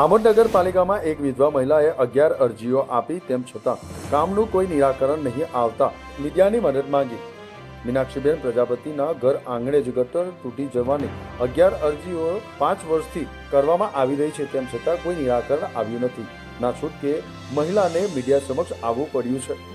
આમોદ નગરપાલિકામાં એક વિધવા મહિલાએ અગિયાર અરજીઓ આપી તેમ છતાં કામનું કોઈ નિરાકરણ નહીં આવતા મીડિયાની મદદ માંગી. મીનાક્ષીબેન પ્રજાપતિના ઘર આંગણે જ ગટર તૂટી જવાની અગિયાર અરજીઓ પાંચ વર્ષથી કરવામાં આવી રહી છે તેમ છતાં કોઈ નિરાકરણ આવ્યું નથી. ના છૂટકે મહિલાને મીડિયા સમક્ષ આવવું પડ્યું છે.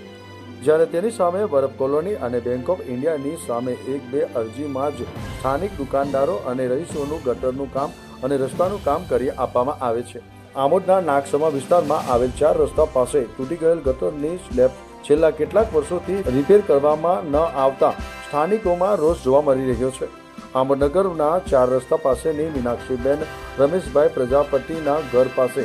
જ્યારે તેની સામે વરફ કોલોની અને બેંક ઓફ ઇન્ડિયાની સામે એક બે અરજીમાં જ સ્થાનિક દુકાનદારો અને રહીશોનું ગટરનું કામ અને રસ્તાનું કામ કરી આપવામાં આવે છે. આમોદના નાગસમા વિસ્તારમાં આવેલ ચાર રસ્તા પાસે તૂટી ગયેલ ગટરની સ્લેબ છેલ્લા કેટલાક વર્ષોથી રિપેર કરવામાં ન આવતા સ્થાનિકોમાં રોષ જોવા મળી રહ્યો છે. આમોદનગરના ચાર રસ્તા પાસેની મીનાક્ષીબેન રમેશભાઈ પ્રજાપતિના ઘર પાસે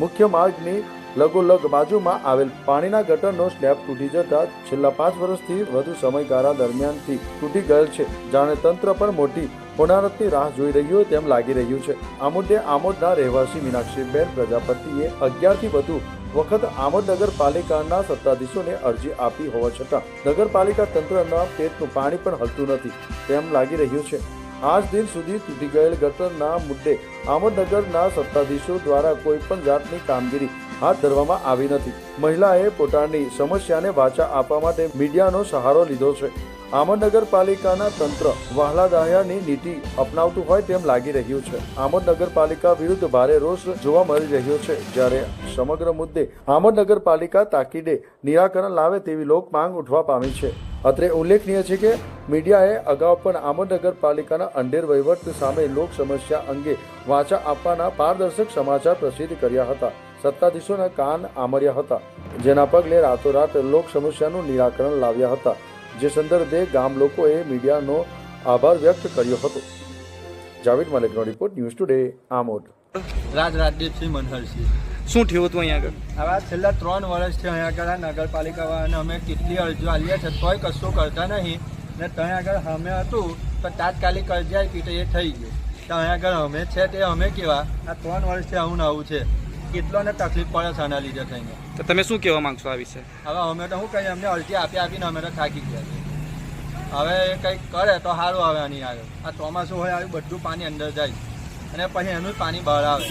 મુખ્ય માર્ગની લગોલગ બાજુમાં આવેલ પાણીના ગટરનો સ્લેબ તૂટી જતા છેલ્લા પાંચ વર્ષથી વધુ સમયગાળા દરમિયાનથી તૂટી ગયેલ છે. જાણે તંત્ર પણ મોટી હોનારતની રાહ જોઈ રહ્યું હોય તેમ લાગી રહ્યું છે. આ મુદ્દે આમોદના રહેવાસી મીનાક્ષીબેન પ્રજાપતિએ અગિયારથી વધુ વખત આમોદ નગરપાલિકાના સત્તાધીશોને અરજી આપી હોવા છતાં નગરપાલિકા તંત્રના પેટનું પાણી પણ હલતું નથી તેમ લાગી રહ્યું છે. આજ દિન સુધી તૂટી ગયેલ ગટરના મુદ્દે આમોદનગરના સત્તાધીશો દ્વારા કોઈ પણ જાતની કામગીરી હાથ ધરવામાં આવી નથી. મહિલાએ પોતાની સમસ્યાને વાચા આપવા માટે મીડિયાનો સહારો લીધો છે. આમોદ નગરપાલિકાના તંત્ર વહાલા નીતિ અપનાવતું હોય તેમ લાગી રહ્યું છે. આમોદ નગરપાલિકા વિરુદ્ધ ભારે રોષ જોવા મળી રહ્યો છે. જ્યારે સમગ્ર મુદ્દે આમોદ નગરપાલિકા તાકીદે નિરાકરણ લાવે તેવી લોક માંગ ઉઠવા પામી છે. અત્રે ઉલ્લેખનીય છે કે મીડિયાએ અગાઉ પણ આમોદ નગરપાલિકાના અંડેર વહીવટ સામે લોક સમસ્યા અંગે વાંચા આપવાના પારદર્શક સમાચાર પ્રસિદ્ધ કર્યા હતા. સત્તાધીશોના કાન આમર્યા હતા, જેના પગલે રાતોરાત લોક સમસ્યાનું નિરાકરણ લાવ્યા હતા, જે સંદર્ભે ગામ લોકોએ મીડિયાનો આભાર વ્યક્ત કર્યો હતો. Javed મલિકનો report news today Amod. Raj Rajdeepsinh Manharsinh. શું થયું હતું અહીંયા આગળ? હવે છેલ્લા ત્રણ વર્ષથી અહીંયા આગળ આ નગરપાલિકાવાળાને અમે કેટલી અરજીઓ આલીએ છે તોય કશું કરતા નહીં. ને ત્યાં આગળ અમે હતું તો તાત્કાલિક અરજી આપી તો એ થઈ ગયું. તો અહીંયા આગળ અમે છે તે અમે કેવા આ ત્રણ વર્ષથી આવું ને આવું છે. કેટલોને તકલીફ પડે છે આના લીધે થઈને. તો તમે શું કહેવા માંગશો આ વિશે? હવે અમે તો શું કહીએ અમને અરજી આપી આપીને અમે તો થાકી ગયા છે હવે એ કંઈક કરે તો સારું આવે આની આગળ. આ ચોમાસું હોય આવ્યું બધું પાણી અંદર જાય. અને પછી એનું જ પાણી બહાર આવે.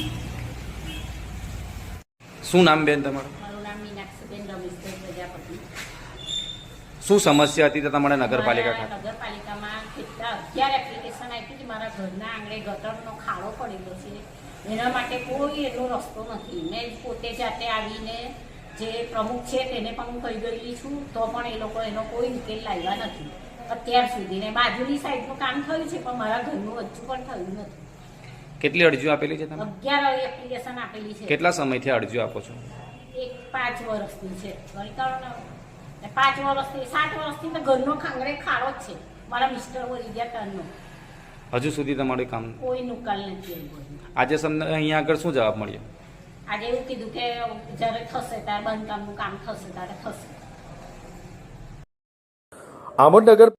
શું નામ બેન તમારું? મારું નામ મીનાક્ષીબેન રમેશભાઈ પ્રજાપતિ. શું સમસ્યા હતી તમારે નગરપાલિકા ખાતે નગરપાલિકામાં કેટલા અગિયાર એપ્લિકેશન આપી કે મારા ઘરના આંગણે ગટરનો ખાડો પડેલો છે. એના માટે કોઈ એનો રસ્તો નથી. મેં પોતે જાતે આવીને જે પ્રમુખ છે તેને પણ હું કહી ગયેલી છું તો પણ એ લોકો એનો કોઈ ઉકેલ લાવ્યા નથી. અત્યાર સુધી ને બાજુની સાઈડનું કામ થયું છે પણ મારા ઘરનું હજુ પણ થયું નથી. કેટલી અરજીઓ આપેલી છે તમે? અગિયાર એપ્લિકેશન આપેલી છે. કેટલા સમયથી અરજીઓ આપો છો? એક પાંચ વર્ષથી છે. પાંચ વર્ષથી સાત વર્ષથી તો ઘરનો ખાંગડે ખાડો જ છે. મારા મિસ્ટર વળી ગયા ટર્નનો હજુ સુધી તમારું કામ કોઈ નુકાલ નથી આજે તમને અહીંયા આગળ શું જવાબ મળ્યો? આજે એવું કીધું કે જ્યારે થશે ત્યારે બાંધકામનું કામ થશે ત્યારે થશે. આમોદ નગર